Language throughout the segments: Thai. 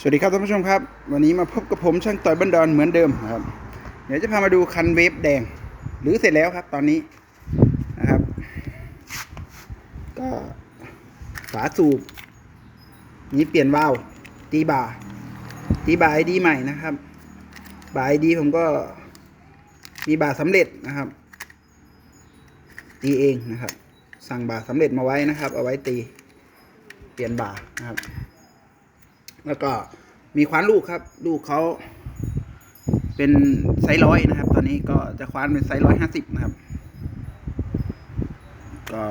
สวัสดีครับท่านผู้ชมครับ วันนี้มาพบกับผมช่างต่อยบันดอนเหมือนเดิมครับ เดี๋ยวจะพามาดูคันเวฟแดง หรือเสร็จแล้วครับตอนนี้นะครับ ก็ฝาสูบนี้เปลี่ยนวาล์วตีบาตีบาไอดีใหม่นะครับบาไอดีผมก็มีบาสำเร็จนะครับ ตีเองนะครับ สั่งบาสำเร็จมาไว้นะครับ เอาไว้ตี เปลี่ยนบานะครับ แล้วก็มีคว้านลูกครับ ลูกเขาเป็นไซส์ร้อยนะครับ ตอนนี้ก็จะคว้านเป็นไซส์ร้อยห้าสิบนะครับ ก็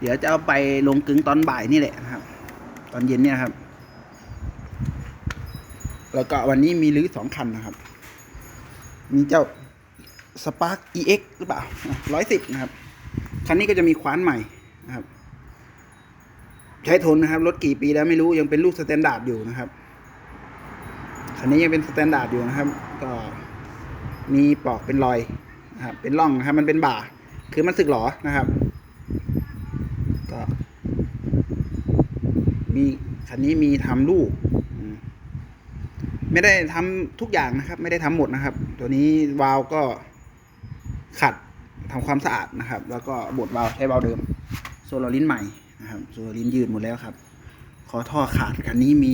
เดี๋ยวจะเอาไปลงกึงตอนบ่ายนี่แหละนะครับ ตอนเย็นเนี่ยครับ แล้วก็วันนี้มีรื้อสองคันนะครับ มีเจ้า Spark EX หรือเปล่าร้อยสิบนะครับ คันนี้ก็จะมีคว้านใหม่นะครับ ใช้ทนนะครับรถกี่ปีแล้วไม่รู้ยังเป็นลูกสแตนดาร์ดอยู่นะครับคันนี้ยังเป็นสแตนดาร์ดอยู่นะครับ ก็มีปอกเป็นรอยนะครับเป็นร่องนะครับ มันเป็นบ่า คือมันสึกหรอนะครับ ก็มีคันนี้มีทำลูก ไม่ได้ทำทุกอย่างนะครับ ไม่ได้ทำหมดนะครับ ตัวนี้วาล์วก็ขัดทำความสะอาดนะครับ แล้วก็บดวาล์วใช้วาล์วเดิมโซลารินใหม่ นะครับโซลารินยืดหมดแล้วครับขอท่อขาดคันนี้มี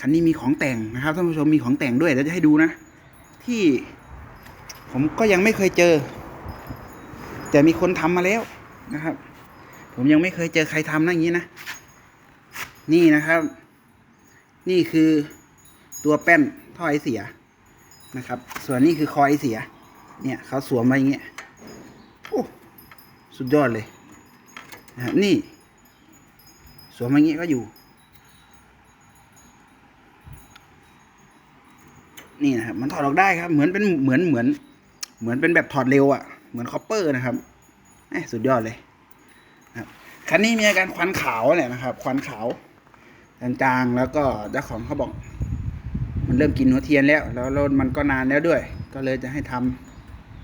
คันนี้มีของแต่งนะครับท่านผู้ชมมีของแต่งด้วยเดี๋ยวจะให้ดูนะ ที่ผมก็ยังไม่เคยเจอ แต่มีคนทำมาแล้วนะครับ ผมยังไม่เคยเจอใครทำนะอย่างนี้นะ นี่นะครับ นี่คือตัวแป้นท่อไอเสียนะครับ ส่วนนี้คือคอไอเสีย เนี่ยเขาสวมมาอย่างเงี้ยโอ้สุดยอดเลยนะนี่ สวมอย่างนี้ก็อยู่ นี่นะครับมันถอดออกได้ครับ เหมือนเป็นเหมือนเหมือน เหมือนเป็นแบบถอดเร็วอะ่ะ เหมือนคอปเปอร์นะครับอสุดยอดเลยครับคันนี้มีอาการควันขาวเนี่ยนะครับ ควันขาวจางๆแล้วก็เจ้าของเขาบอก มันเริ่มกินหัวเทียนแล้ว แล้วรถมันก็นานแล้วด้วย ก็เลยจะให้ท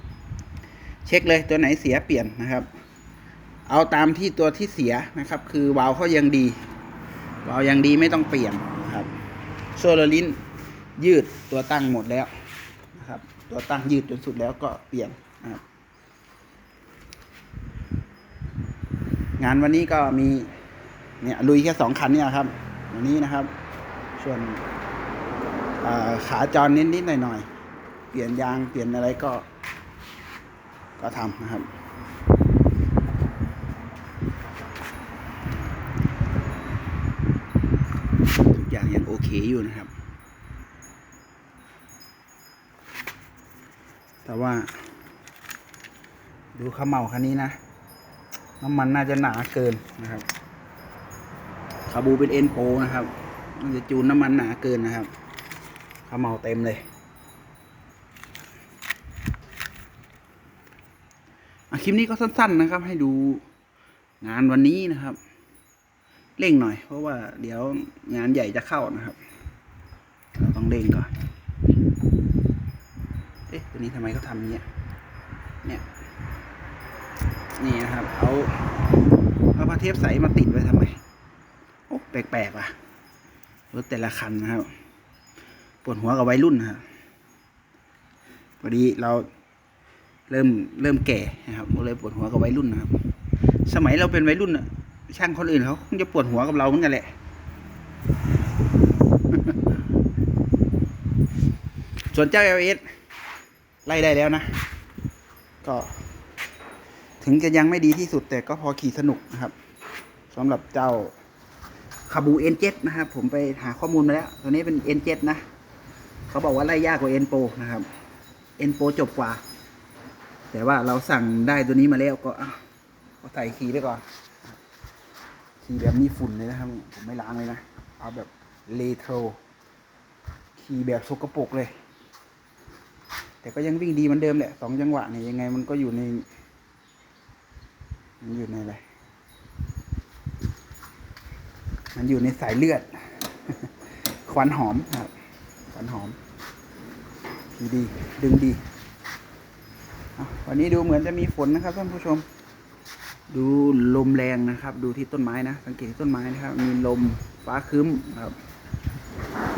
ำเช็คเลยตัวไหนเสียเปลี่ยนนะครับ เอาตามที่ตัวที่เสียนะครับ คือวาล์วเขายังดี วาล์วยังดีไม่ต้องเปลี่ยนครับ โซลารินยืดตัวตั้งหมดแล้วนะครับ ตัวตั้งยืดจนสุดแล้วก็เปลี่ยนนะครับ งานวันนี้ก็มีเนี่ยลุยแค่สองคันเนี่ยครับ วันนี้นะครับ ส่วนขาจรนิดๆหน่อยๆ เปลี่ยนยางเปลี่ยนอะไรก็ ก็ทำนะครับ ทุกอย่างยังโอ เคอยู่นะครับ แต่ว่า ดูขมเหมาคันนี้นะ น้ำมันน่าจะหนาเกินนะครับคาบูเป็นเอ็นโปนะครับน่าจะจูนน้ำมันหนาเกินนะครับขมเหมาเต็มเลยคลิปนี้ก็สั้นๆนะครับ ให้ดูงานวันนี้นะครับ เร่งหน่อย เพราะว่าเดี๋ยวงานใหญ่จะเข้านะครับ เราต้องเร่งก่อน เอ๊ะตัวนี้ทำไมเขาทำเงี้ย เนี่ย นี่นะครับ เอาเอาผ้าเทปใสมาติดไว้ทำไม โอ้แปลกๆว่ะ รถแต่ละคันนะครับ ปวดหัวกับวัยรุ่นนะครับพอดีเราเริ่มเริ่มแก่นะครับเลยปวดหัวกับวัยรุ่นนะครับ สมัยเราเป็นวัยรุ่นอะ ช่างคนอื่นเขาคงจะปวดหัวกับเราเหมือนกันแหละ ส่วนเจ้า LS ไล่ได้แล้วนะ ก็ ถึงจะยังไม่ดีที่สุดแต่ก็พอขี่สนุกนะครับสำหรับเจ้าคาบู N7 นเจ็นะครับ ผมไปหาข้อมูลมาแล้ว ตัวนี้เป็น N7 นเจ็นะ เขาบอกว่าไล่ยากกว่า N Pro นะครับ N Pro จบกว่า แต่ว่าเราสั่งได้ตัวนี้มาแล้วก็เอะก็ใส่คีย์ไปก่อน ขี่แบบมีฝุ่นเลยนะครับผมไม่ล้างเลยนะ เอาแบบเลโทรขี่แบบสกปรกเลย แต่ก็ยังวิ่งดีเหมือนเดิมแหละสองจังหวะเนี่ยยังไงมันก็อยู่ในมันอยู่ในอะไรมันอยู่ในสายเลือด ควันหอมครับควันหอมดีดีดึงดีวันนี้ดูเหมือนจะมีฝนนะครับท่านผู้ชม ดูลมแรงนะครับ ดูที่ต้นไม้นะ สังเกตที่ต้นไม้นะครับ มีลมฟ้าครึ้มครับ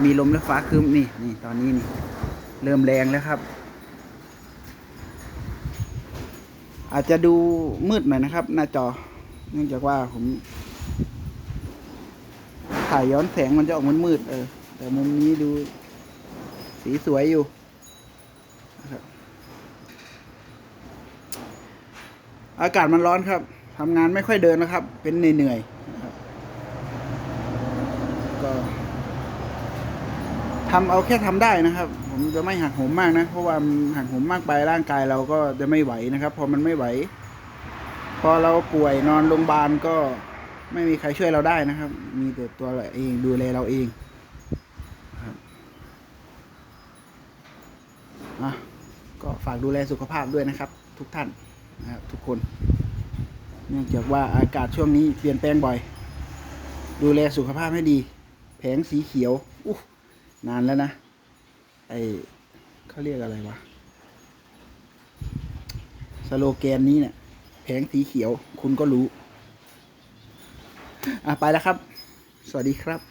มีลมและฟ้าครึ้มนี่นี่ตอนนี้นี่ เริ่มแรงแล้วครับ อาจจะดูมืดหน่อยนะครับ หน้าจอ เนื่องจากว่าผมถ่ายย้อนแสงมันจะออกมืดๆเออ แต่มุมนี้ดูสีสวยอยู่อากาศมันร้อนครับ ทำงานไม่ค่อยเดินนะครับ เป็นเหนื่อยๆนะครับก็ทำเอาแค่ทำได้นะครับ ผมจะไม่หักโหมมากนะ เพราะว่ามันหักโหมมากไปร่างกายเราก็จะไม่ไหวนะครับ พอมันไม่ไหว พอเราป่วยนอนโรงพยาบาลก็ไม่มีใครช่วยเราได้นะครับ มีแต่ตัวเราเองดูแลเราเองครับอะก็ฝากดูแลสุขภาพด้วยนะครับ ทุกท่านนะครับทุกคน เนื่องจากว่าอากาศช่วงนี้เปลี่ยนแปลงบ่อย ดูแลสุขภาพให้ดี แผงสีเขียวอู้นานแล้วนะ ไอเขาเรียกอะไรวะ สโลแกนนี้เนี่ยแผงสีเขียวคุณก็รู้ อะไปแล้วครับ สวัสดีครับ